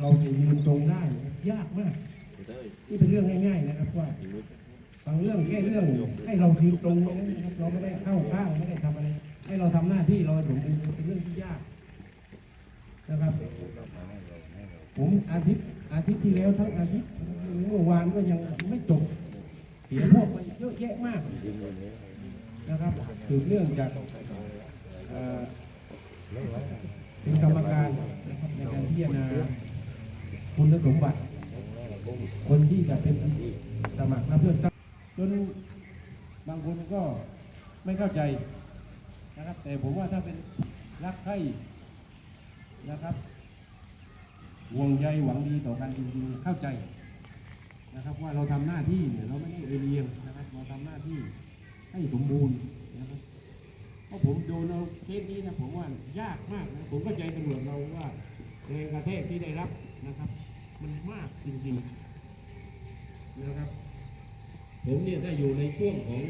เราจะยืนตรงได้ยากมากนี่เป็นเรื่องง่ายๆนะครับว่าบางเรื่องแค่เรื่องให้เรายืนตรงนะครับเราไม่ได้เข้าข้างไม่ได้ทำอะไร ให้เราทำหน้าที่เราสมบูรณ์เป็นเรื่องที่ยากนะครับ ผมอาทิตย์อาทิตย์ที่แล้วทั้งอาทิตย์เมื่อวานก็ยังไม่จบเสียพวกไปเยอะแยะมากนะครับสืบเนื่องจากเอ่อเป็นกรรมการนะครับในการพิจารณา คุณสมบัติ คนที่จะเป็นสมัครรับเลือกตั้งจนบางคนก็ไม่เข้าใจนะครับ แต่ผมว่าถ้าเป็นรักใคร่นะครับห่วงใยหวังดีต่อกันจริงๆเข้าใจนะครับ ว่าเราทำหน้าที่เนี่ยเราไม่ได้เอเรียงนะครับ เราทำหน้าที่ให้สมบูรณ์นะครับเพราะผมโดนเอาเคสนี้นะผมว่ายากมากนะผมเข้าใจตำรวจเราว่าแรงกระแทกที่ได้รับนะครับ มันมากจริงๆนะครับ ผมเนี่ยถ้าอยู่ในช่วงของ